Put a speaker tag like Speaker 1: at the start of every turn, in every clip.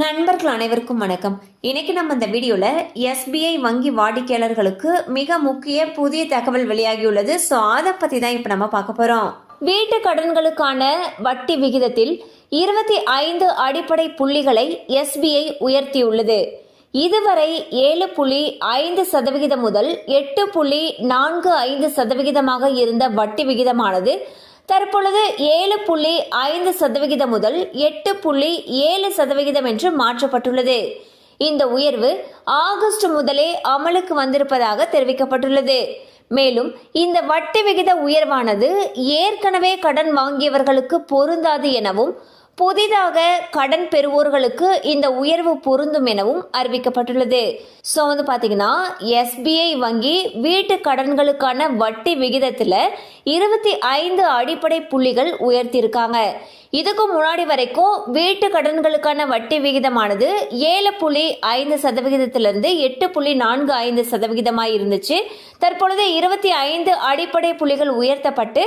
Speaker 1: நண்பர்கள் அனைவருக்கும் வணக்கம். இன்னைக்கு நம்ம இந்த வீடியோல எஸ்பிஐ வங்கி வாடிக்கையாளர்களுக்கு மிக முக்கிய புதிய தகவல் வெளியாகியுள்ளது. ஸோ அதை பத்தி தான் இப்போ நம்ம பார்க்க போறோம். வீட்டு கடன்களுக்கான வட்டி விகிதத்தில் இருபத்தி ஐந்து அடிப்படை புள்ளிகளை எஸ்பிஐ உயர்த்தியுள்ளது. இதுவரை ஏழு புள்ளி ஐந்து சதவிகிதம் முதல் எட்டு புள்ளி நான்கு ஐந்து சதவிகிதமாக இருந்த வட்டி விகிதமானது தற்பொழுது ஏழு புள்ளி ஐந்து சதவிகிதம் முதல் எட்டு புள்ளி ஏழு சதவிகிதம் என்று மாற்றப்பட்டுள்ளது. இந்த உயர்வு ஆகஸ்ட் முதலே அமலுக்கு வந்திருப்பதாக தெரிவிக்கப்பட்டுள்ளது. மேலும் இந்த வட்டி விகித உயர்வானது ஏற்கனவே கடன் வாங்கியவர்களுக்கு பொருந்தாது எனவும் புதிதாக கடன் பெறுவோர்களுக்கு இந்த உயர்வு பொருந்தும் எனவும் அறிவிக்கப்பட்டுள்ளது. ஸோ வந்து பார்த்தீங்கன்னா எஸ்பிஐ வங்கி வீட்டு கடன்களுக்கான வட்டி விகிதத்தில் இருபத்தி ஐந்து அடிப்படை புள்ளிகள் உயர்த்தியிருக்காங்க. இதுக்கு முன்னாடி வரைக்கும் வீட்டு கடன்களுக்கான வட்டி விகிதமானது ஏழு புள்ளி ஐந்து சதவிகிதத்திலிருந்து எட்டு புள்ளி நான்கு ஐந்து சதவிகிதமாக இருந்துச்சு. தற்பொழுது இருபத்தி ஐந்து அடிப்படை புள்ளிகள் உயர்த்தப்பட்டு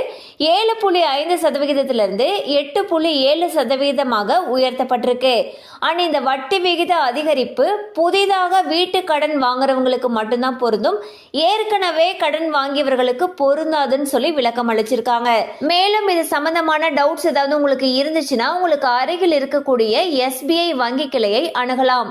Speaker 1: ஏழு புள்ளி ஐந்து சதவிகிதத்திலிருந்து எட்டு புள்ளி ஏழு சதவிகிதமாக உயர்த்தப்பட்டிருக்கு. ஆனால் இந்த வட்டி விகித அதிகரிப்பு புதிதாக வீட்டு கடன் வாங்குறவங்களுக்கு மட்டும்தான் பொருந்தும். ஏற்கனவே கடன் வாங்கியவர்களுக்கு பொருந்தாதுன்னு சொல்லி விளக்கம் அளிச்சிருக்காங்க. மேலும் இது சம்பந்தமான டவுட்ஸ் ஏதாவது உங்களுக்கு இருந்துச்சுன்னா உங்களுக்கு அருகில் இருக்கக்கூடிய எஸ்பிஐ வங்கி கிளையை அணுகலாம்.